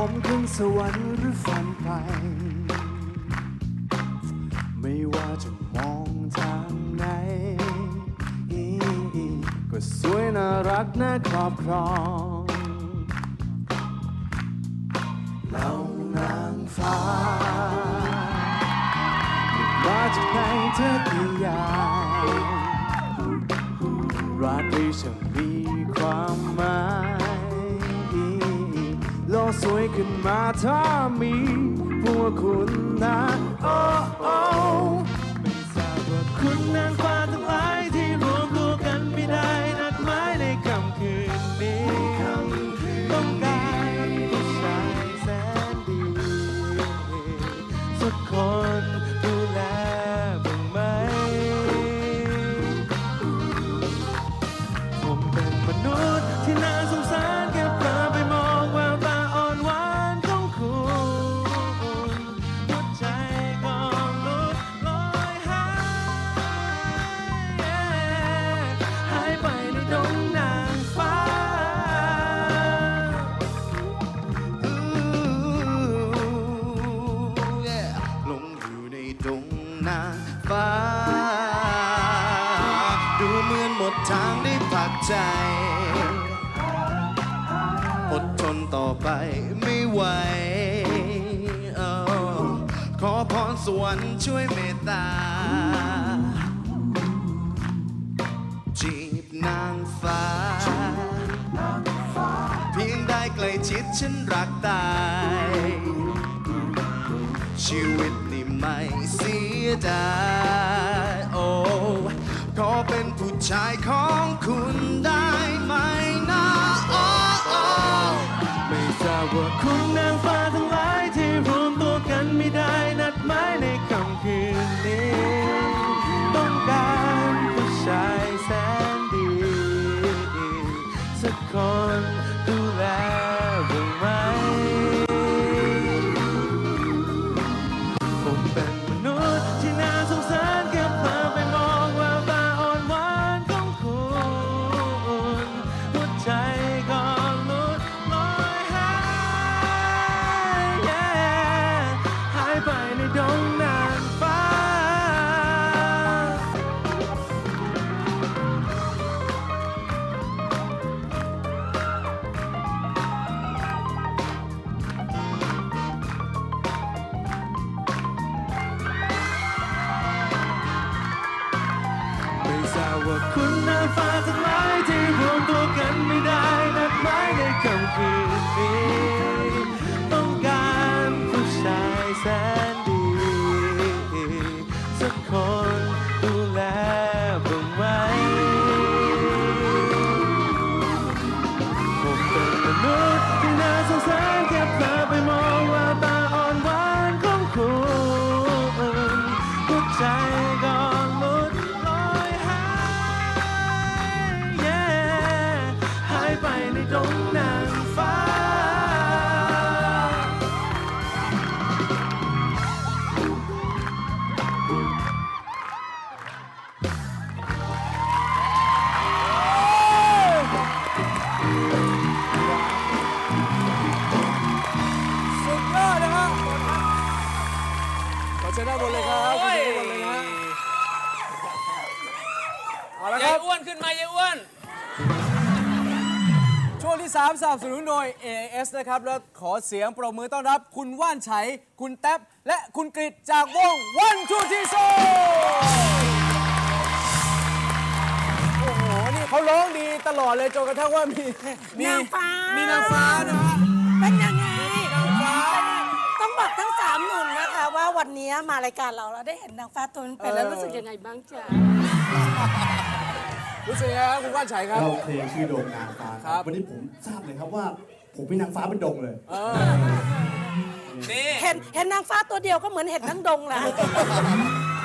ผมขึ้นสวรรค์หรือฝันไป ไม่ว่าจะมองทางไหน ก็สวยน่ารักน่าครอบครองเรานางฟ้ามาจากไหนเธอพิยายราตรีฉันมีความ วยขึ้นมาถ้ามีพวกคุณนะโอ้โอ้ไม่ทราบว่าคุณนั้น ใจอดทนต่อไปไม่ไหวอขอพรสวรรค์ช่วยเมตตา จีบนางฟ้า เพียงได้ใกล้ชิดฉันรักตาย ชีวิตนี่ไม่เสียดายโอ้ ขอเป็นผู้ชายของคุณได้ไหมนะโอ้โอไม่ทราบว่าคุณนางฟ้าทั้งหลาย ฟ้าทั้งหลายที่รวมตัวกันไม่ได้นัดหมายในค่ำคืน วนขึ้นมายายอ้วน ช่วงที่ 3สนับสนุนโดย AS นะครับ แล้วขอเสียงปรบมือต้อนรับ คุณว่านไฉคุณแท็บและคุณกริดจากวงวันชูทีโซโอ้โห นี่เขาร้องดีตลอดเลยจนกระทั่งว่ามีมีนางฟ้ามี นางฟ้านะฮะ เป็นยังไงนางฟ้า ต้องบอกทั้งสามหนุ่มนะคะ ว่าวันนี้มารายการเราเราได้เห็นนางฟ้าตัวเป็นๆแล้วรู้สึกยังไงบ้างจ๊ะ รู้สึกยังไงครับคุณว่านไฉครับ เราเพลงชื่อโดงนางฟ้าครับวันนี้ผมทราบเลยครับว่า ผมเป็นนางฟ้าเป็นดงเลย เออนี่เห็นเห็นนางฟ้าตัวเดียวก็เหมือนเห็นทั้งดงแหละ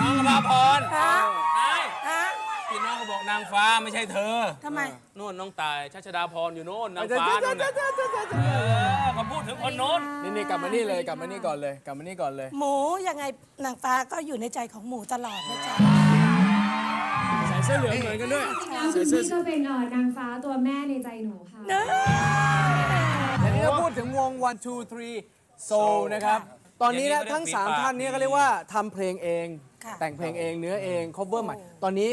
น้องกระพาพรฮะไอ้ฮะพี่น้องก็บอกนางฟ้าไม่ใช่เธอทำไม นู่นน้องตายชัชดาพรอยู่โน่นนางฟ้านู่นน่ะเออเขาพูดถึงคนโน้นนี่นี่กลับมานี่เลยกลับมานี่ก่อนเลยกลับมานี่ก่อนเลย หมูยังไงนางฟ้าก็อยู่ในใจของหมูตลอดนะจ๊ะใส่เสื้อเหลืองเหมือนกันด้วยแล้วคุณพี่ก็เป็นเอ่อนางฟ้าตัวแม่ในใจหนูค่ะเนอะและนี่นี้เราพูดถึงวง one two three soul นะครับ ตอนนี้อย่างนะนี้ทั้งเรียกฝีปาก3ท่านเนี้ดีก็เรียกว่าทำเพลงเองค่ะแต่งเพลงเองเนื้อเอง cover ใหม่ ตอนนี้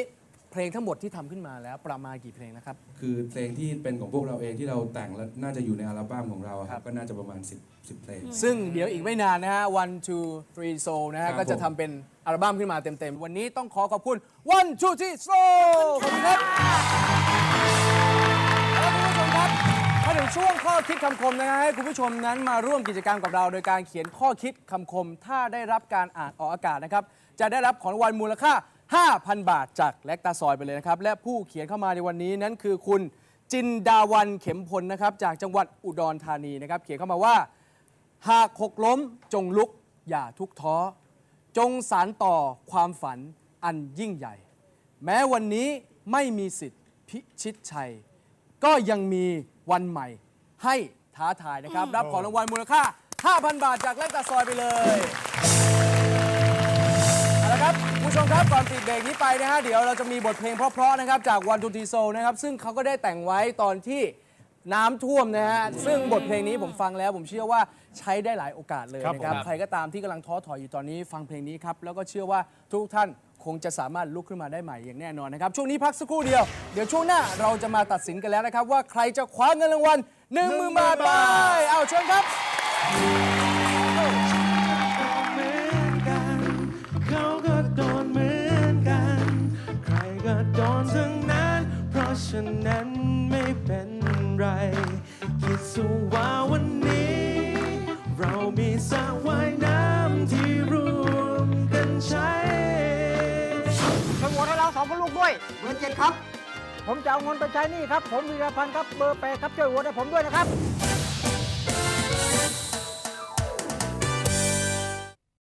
เพลงทั้งหมดที่ทำขึ้นมาแล้วประมาณกี่เพลงนะครับ คือเพลงที่เป็นของพวกเราเองที่เราแต่งแล้วน่าจะอยู่ในอัลบั้มของเราอะครับก็น่าจะประมาณ 10 10 เพลง ซึ่งเดี๋ยวอีกไม่นานนะฮะ one two three soul นะฮะ ครับ ก็จะผมทำเป็นอัลบั้มขึ้นมาเต็มๆ วันนี้ต้องขอขอบคุณ one two three soul ขอบคุณครับแล้วคุณผู้ชมครับมาถึงช่วงข้อคิดคำคมนะฮะให้คุณผู้ชมนั้นมาร่วมกิจกรรมกับเรา โดยการเขียนข้อคิดคำคม ถ้าได้รับการอ่านออกอากาศนะครับ จะได้รับของรางวัลมูลค่า 5,000 บาทจากแลกตาซอยไปเลยนะครับ และผู้เขียนเข้ามาในวันนี้นั้นคือคุณจินดาวันเข็มพลนะครับ จากจังหวัดอุดรธานีนะครับ เขียนเข้ามาว่า หากหกล้มจงลุกอย่าทุกท้อ จงสารต่อความฝันอันยิ่งใหญ่ แม้วันนี้ไม่มีสิทธิ์พิชิตชัย ก็ยังมีวันใหม่ให้ท้าทายนะครับ รับของรางวัลมูลค่า 5,000 บาทจากแลกตาซอยไปเลย ผู้ชมครับ ก่อนปิดเบรกนี้ไปนะฮะ เดี๋ยวเราจะมีบทเพลงเพราะๆนะครับ จากวันทูทีโซนะครับ ซึ่งเขาก็ได้แต่งไว้ตอนที่น้ำท่วมนะฮะ ซึ่งบทเพลงนี้ผมฟังแล้ว ผมเชื่อว่าใช้ได้หลายโอกาสเลยนะครับ ใครก็ตามที่กำลังท้อถอยอยู่ตอนนี้ฟังเพลงนี้ครับ แล้วก็เชื่อว่าทุกท่านคงจะสามารถลุกขึ้นมาได้ใหม่อย่างแน่นอนนะครับ ช่วงนี้พักสักครู่เดียว เดี๋ยวช่วงหน้าเราจะมาตัดสินกันแล้วนะครับ ว่าใครจะคว้าเงินรางวัล1 0,000บาทไปเอาเชิญครับะฉะนั้นไม่เป็นไร คิดสูว่าวันนี้ เรามีสระว่ายน้ำที่รวมกันใช้ช่วยโหวตให้เราสองคนลูกด้วยเบอร์เจ็ดครับ ผมจะเอาเงินไปใช้หนี่ครับ ผมวีรพันธ์ครับ เบอร์แปดครับช่วยโหวตให้ผมด้วยนะครับ